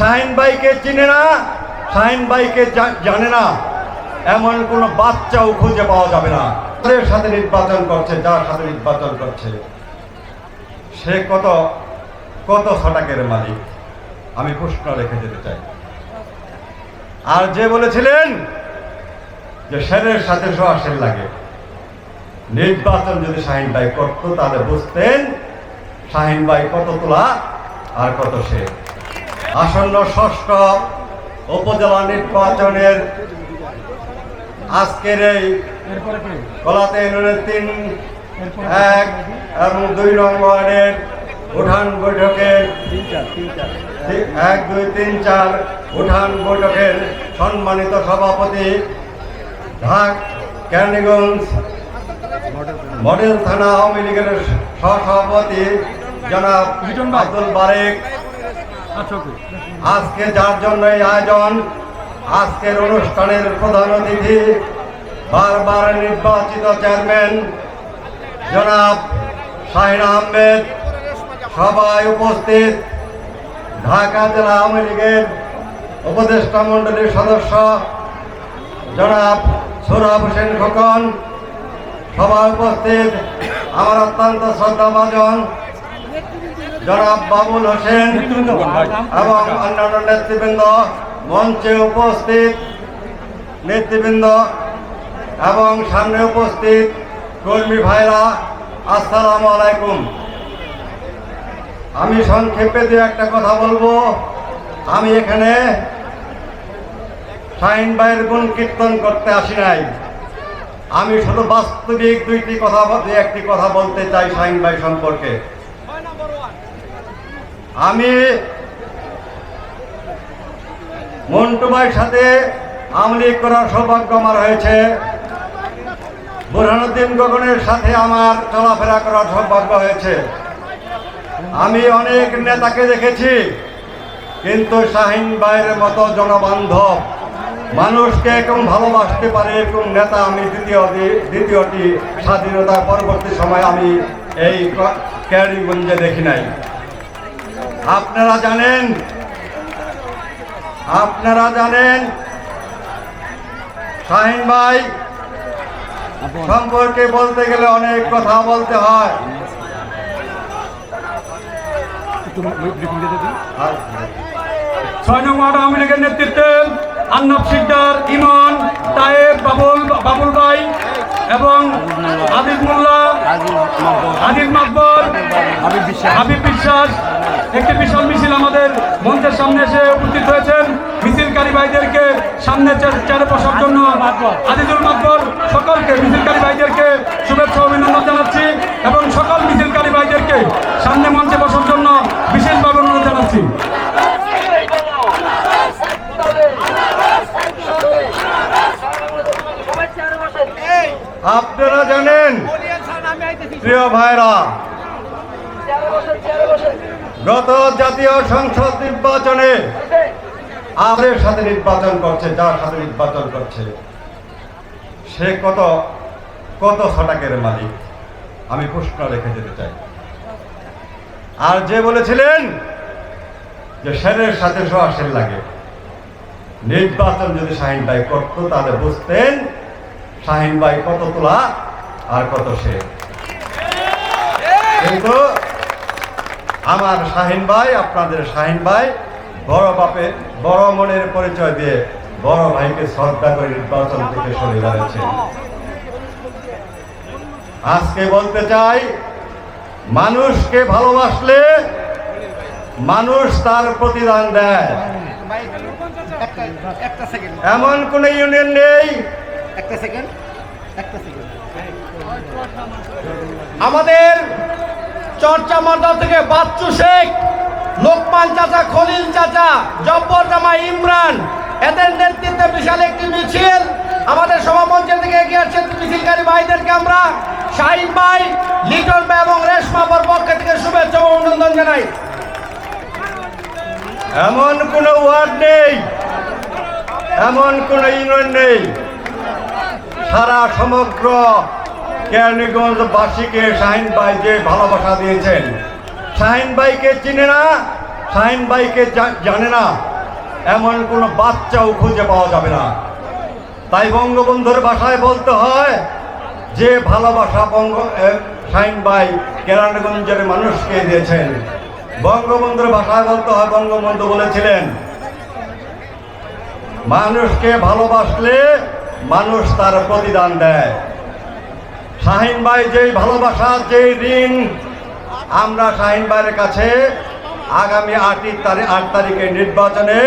শাহিন ভাইকে চিনে না শাহিন ভাইকে জানে না। এমন কোনো বাচ্চাও খুঁজে পাওয়া যাবে না। তাদের সাথে নির্বাচন করছে, যার সাথে নির্বাচন করছে? সে কত কত ছটাকের মালিক? আমি প্রশ্ন রেখে যেতে চাই। আর যে বলেছিলেন যে শেরের সাথে সোয়াশের লাগে। নির্বাচন যদি শাহিন ভাই করতো, তাহলে বুঝতেন শাহিন ভাই কত তোলা আর কত সে। আসন্ন ষষ্ঠ উপজেলা নির্বাচনের আজকের এই কলাতে ইউনিয়নের তিন এক এবং দুই নং ওয়ার্ডের উঠান বৈঠকের এক দুই তিন চার উঠান বৈঠকের সম্মানিত সভাপতি ঢাক ক্যান্ডিগঞ্জ মডেল থানা আওয়ামী লীগের সহসভাপতি জনাব আব্দুল বারেক। আজকে যার জন্য এই আয়োজন, আজকের অনুষ্ঠানের প্রধান অতিথি, বারবার নির্বাচিত চেয়ারম্যান, জনাব শাহিন আহমেদ, সবাই উপস্থিত, ঢাকা জেলা আওয়ামী লীগের উপদেষ্টা মণ্ডলীর সদস্য, জনাব সোহরাব হোসেন খোকন, সবাই উপস্থিত, আমার অত্যন্ত শ্রদ্ধাভাজন জনাব বাবুল হোসেন এবং অন্যান্য নেতৃবৃন্দ মঞ্চে উপস্থিত নেতৃবৃন্দ এবং সামনে উপস্থিত কর্মী ভাইরা, আসসালামু আলাইকুম। আমি সংক্ষেপে দু একটা কথা বলব। আমি এখানে শাহিন ভাইয়ের গুণ কীর্তন করতে আসি নাই। আমি শুধু বাস্তবিক দুইটি কথা দুই একটি কথা বলতে চাই শাহিন ভাই সম্পর্কে। আমি মন্টু ভাইয়ের সাথে আমলিগ করার সৌভাগ্য আমার হয়েছে। বুরহানুদ্দিন গগনের সাথে আমার চলাফেরা করার সৌভাগ্য হয়েছে। আমি অনেক নেতাকে দেখেছি, কিন্তু শাহিন ভাইয়ের মতো জনবান্ধব, মানুষকে এরকম ভালোবাসতে পারে এরকম নেতা আমি দ্বিতীয় দ্বিতীয়টি স্বাধীনতা পরবর্তী সময় আমি এই ক্যারিগঞ্জে দেখি নাই। আপনারা জানেন? আপনারা জানেন? শাহিন ভাই, সম্পর্কে বলতে গেলে অনেক কথা বলতে হয়। আওয়ামী লীগের নেতৃত্বে আন্নাব সিকদার ইমন, তায়েব, বাবুল বাবুল ভাই এবং আদিব মোল্লা আদিব মাকবর হাবিব বিশ্বাস। একটি বিশাল মিছিল আমাদের মঞ্চের সামনে এসে উপস্থিত হয়েছেন। মিছিলকারী ভাইদেরকে সামনে চারে বসার জন্য আজিজুল মাকবর সকলকে মিছিলকারী ভাইদেরকে শুভেচ্ছা ও অভিনন্দন জানাচ্ছি এবং সকল মিছিলকারী ভাইদেরকে সামনে মঞ্চে বসার জন্য বিশেষভাবে অনুরোধ জানাচ্ছি আপনারা জানেন প্রিয় ভাইরা, গত জাতীয় সংসদ নির্বাচনে আমাদের সাথে নির্বাচন করছে, যার সাথে নির্বাচন করছে সে কত কত ছটাকের মালিক? আমি প্রশ্ন রেখে যেতে চাই। আর যে বলেছিলেন যে শেরের সাথে সোয়াশের লাগে। নির্বাচন যদি শাহিন ভাই করতো, তাহলে বুঝতেন শাহিন ভাই কত তোলা আর কত সে। কিন্তু আমার শাহিন ভাই আপনাদের শাহিন ভাই বড় বাপে বড় মনের পরিচয় দিয়ে বড় ভাইকে শ্রদ্ধা করে নির্বাচন থেকে সরে দাঁড়িয়েছেন আজকে বলতে চাই মানুষকে ভালোবাসলে মানুষ তার প্রতিদান দেয়। এমন কোন ইউনিয়ন নেই। একটা সেকেন্ড একটা সেকেন্ড আমাদের চর্চা মার্দা থেকে বাচ্চু শেখ, লোকমান চাচা, খলিল চাচা, জব্বর জামা ইমরান, এদের নেতৃত্বে বিশাল একটি মিছিল। আমাদের সভামঞ্চের দিকে এগিয়ে আসছেন মিছিলকারী ভাইদেরকে আমরা শাহিন ভাই লিটন ভাই এবং রেশমাপর পক্ষ থেকে শুভেচ্ছা ও অভিনন্দন জানাই। এমন কোন ওয়ার্ড নেই, এমন কোন ইউনিয়ন নেই। সারা সমগ্র কেরানীগঞ্জ বাসীকে শাহিন ভাই যে ভালোবাসা দিয়েছেন। শাহিন ভাইকে চিনে না, শাহিন ভাইকে জানে না। এমন কোনো বাচ্চাও খুঁজে পাওয়া যাবে না। তাই বঙ্গবন্ধুর ভাষায় বলতে হয়, যে ভালোবাসা বঙ্গ শাহিন ভাই কেরানীগঞ্জের মানুষকে দিয়েছেন। বঙ্গবন্ধুর ভাষায় বলতে হয়, বঙ্গবন্ধু বলেছিলেন, মানুষকে ভালোবাসলে মানুষ তার প্রতিদান দেয়। শাহিন ভাই যেই ভালোবাসা যেই ঋণ, আমরা শাহিন ভাইয়ের কাছে আগামী আটই তারিখ আট তারিখে নির্বাচনে